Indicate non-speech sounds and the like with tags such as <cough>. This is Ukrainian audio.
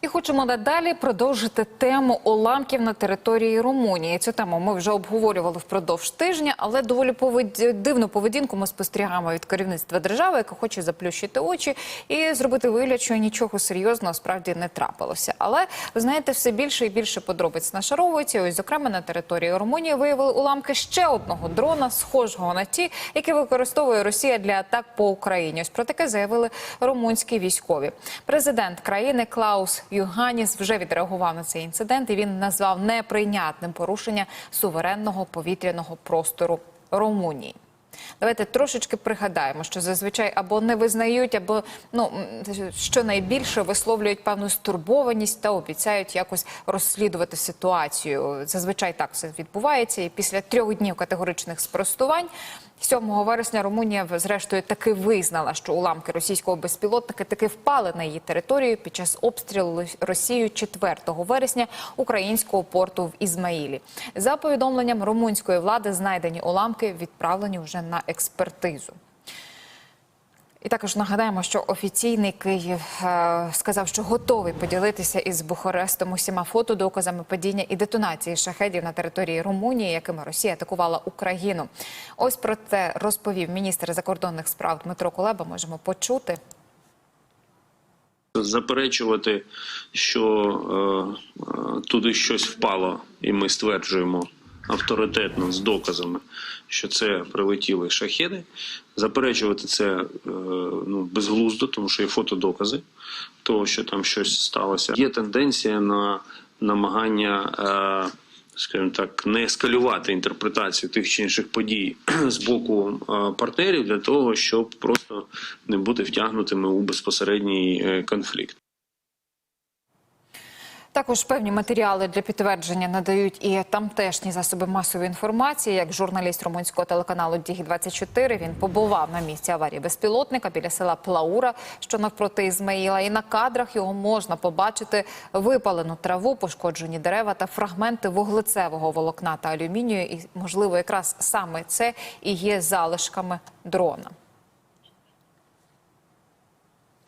І хочемо надалі продовжити тему уламків на території Румунії. Цю тему ми вже обговорювали впродовж тижня, але доволі повед... дивну поведінку ми спостерігаємо від керівництва держави, яке хоче заплющити очі і зробити вигляд, що нічого серйозного справді не трапилося. Але ви знаєте, все більше і більше подробиць нашаровується. Ось, зокрема, на території Румунії виявили уламки ще одного дрона, схожого на ті, які використовує Росія для атак по Україні. Ось про таке заявили румунські військові. Президент країни Клаус Юганіс вже відреагував на цей інцидент і він назвав неприйнятним порушення суверенного повітряного простору Румунії. Давайте трошечки пригадаємо, що зазвичай або не визнають, або ну що найбільше висловлюють певну стурбованість та обіцяють якось розслідувати ситуацію. Зазвичай так все відбувається. І після трьох днів категоричних спростувань 7 вересня Румунія зрештою таки визнала, що уламки російського безпілотника таки впали на її територію під час обстрілу Росією 4 вересня українського порту в Ізмаїлі. За повідомленням румунської влади, знайдені уламки відправлені вже на експертизу. І також нагадаємо, що офіційний Київ е, сказав, що готовий поділитися із Бухарестом усіма фотодоказами падіння і детонації шахедів на території Румунії, якими Росія атакувала Україну. Ось про це розповів міністр закордонних справ Дмитро Кулеба. Можемо почути. заперечувати, що е, е, туди щось впало, і ми стверджуємо авторитетно з доказами, що це прилетіли шахеди. Заперечувати це е, ну, безглуздо, тому що є фотодокази того, що там щось сталося. Є тенденція на намагання. Е, скажімо так, не ескалювати інтерпретацію тих чи інших подій <clears throat> з боку е, партнерів для того, щоб просто не бути втягнутими у безпосередній конфлікт. Також певні матеріали для підтвердження надають і тамтешні засоби масової інформації. Як журналіст румунського телеканалу Дігі 24 він побував на місці аварії безпілотника біля села Плаура, що навпроти Ізмаїла. І на кадрах його можна побачити випалену траву, пошкоджені дерева та фрагменти вуглецевого волокна та алюмінію. І можливо, якраз саме це і є залишками дрона.